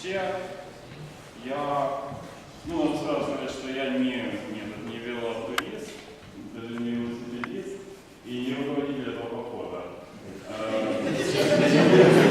Вообще, я, ну, надо сразу сказать, что я не, нет, не велотурист, даже не велосипедист и не руководитель этого похода. Э,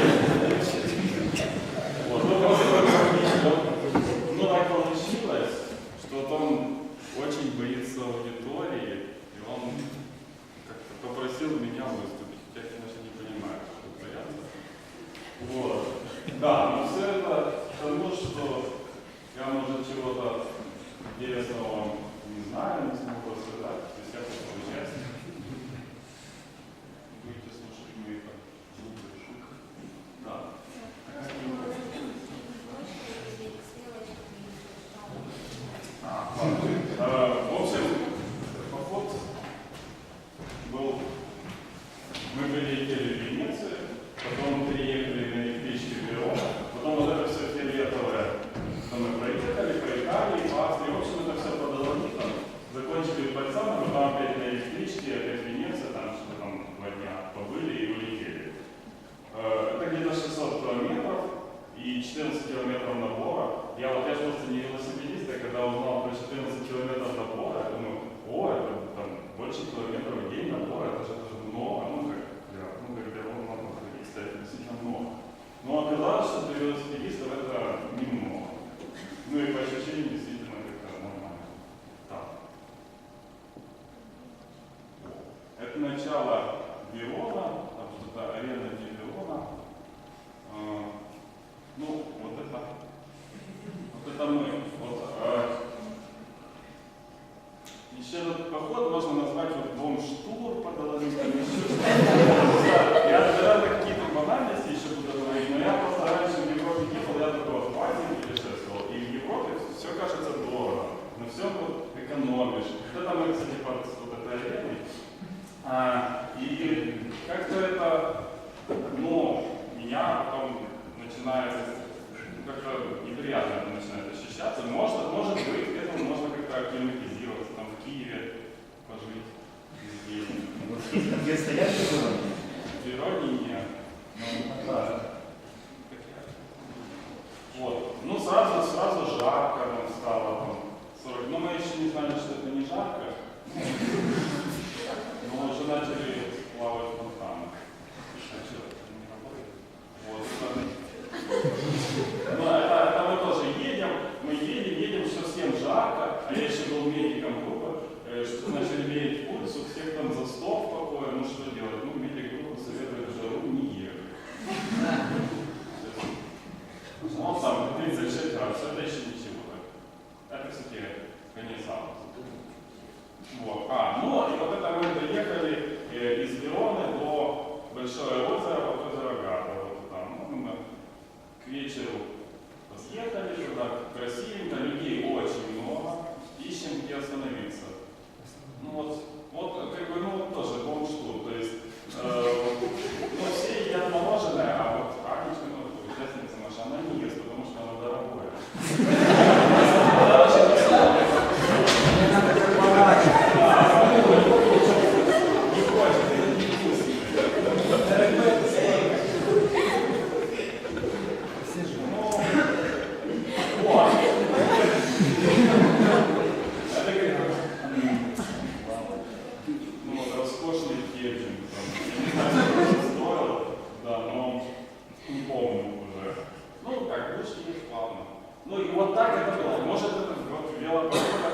Good question. one more.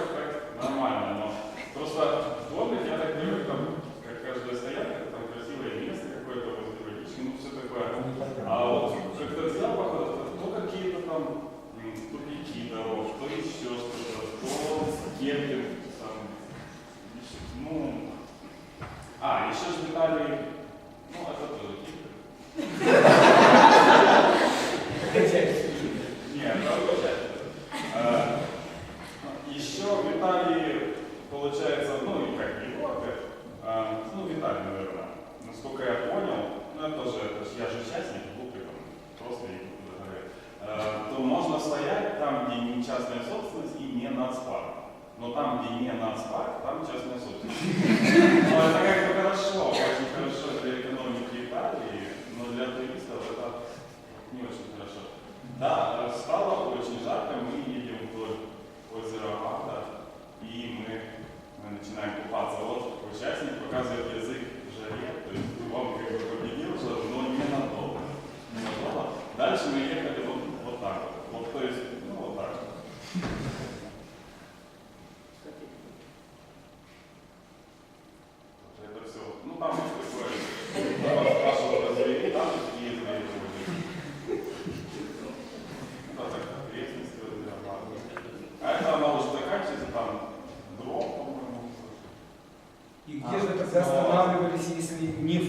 Еще в Италии, получается, ну и как в Европе, а, ну в Италии, наверное, насколько я понял, ну это тоже, это ж, я же частник, глупый там, просто и э, то можно стоять там, где не частная собственность и не нацпарк. Но там, где не нацпарк, там частная собственность. Но ну, это а как-то хорошо, очень хорошо для экономики Италии, но ну, для туристов это не очень хорошо. Да, стало очень жарко, мы coisa amada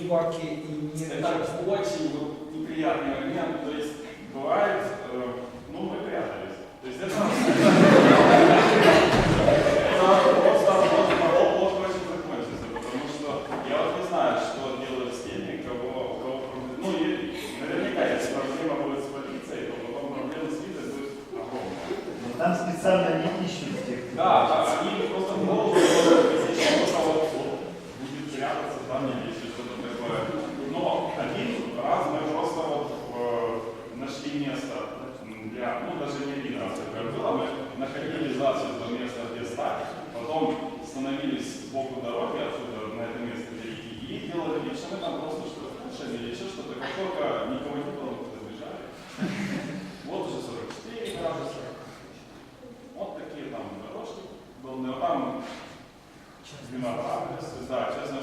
баки и не... Это очень неприятный момент. То есть бывает. Prima, este, da, ce ați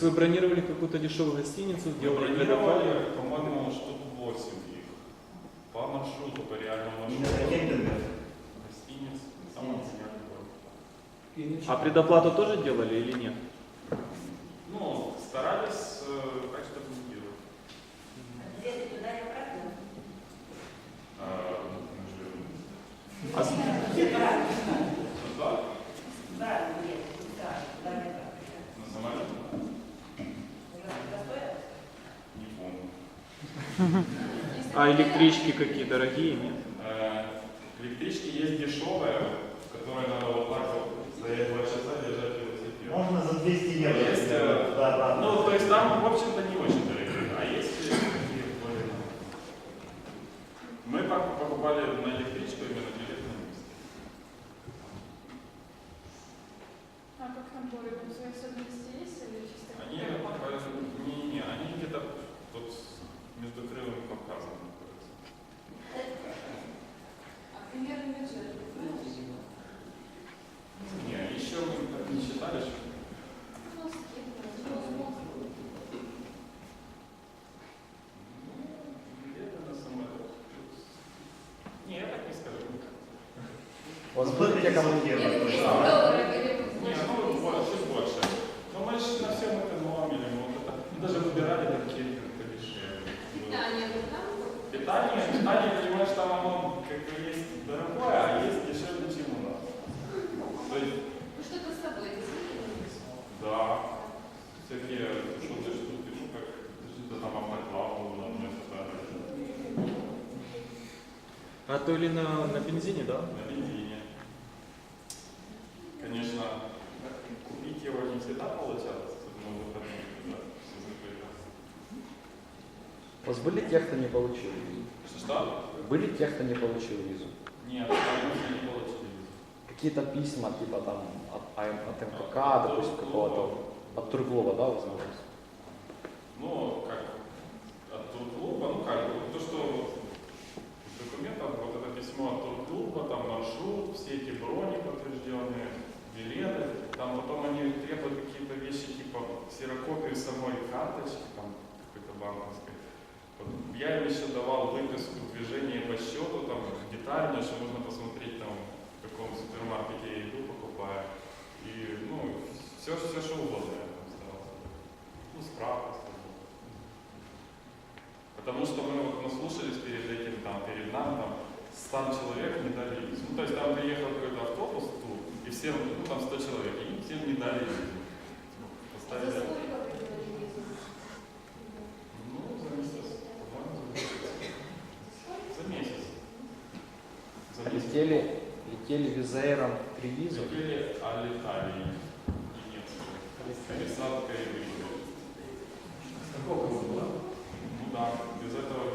есть вы бронировали какую-то дешевую гостиницу, Мы сделали бронировали, по-моему, штук 8 их. По маршруту, по реальному маршруту. Гостиниц, сам А предоплату тоже делали или нет? электрички какие дорогие, нет? Э, электрички есть дешевые, Позбутися командира. Ну, щось больше. Ну, ми ж на всьому економили. Ми навіть вибирали такі рішення. Питання, питання, питание, да? Питание, питание понимаешь, там оно как бы есть дорогое, а есть дешевле, чем у нас. То есть... Ну что-то с тобой, Да. Такие что ты штуки, ну как, что-то там автоклаву, там, мы А то или на, на бензине, да? Вас были те, кто не получил визу? Что? Были те, кто не получил визу? Нет, конечно, не получил визу. Какие-то письма, типа там от, от МКК, допустим, какого-то, от Турглова, да, возможно? Ну, как реально, что можно посмотреть там, в каком супермаркете я иду, покупаю. И ну, все, все что угодно я там старался. Ну, справку Потому что мы вот наслушались перед этим, там, перед нами, там, сам человек не дали визу. Ну, то есть там приехал какой-то автобус, тур, и всем, ну, там 100 человек, и всем не дали визу. А Поставили... Эльвизаэром Кривизом. Или Алиталией. Немецкой. Пересадка и выбор. Какого была? Ну да, без этого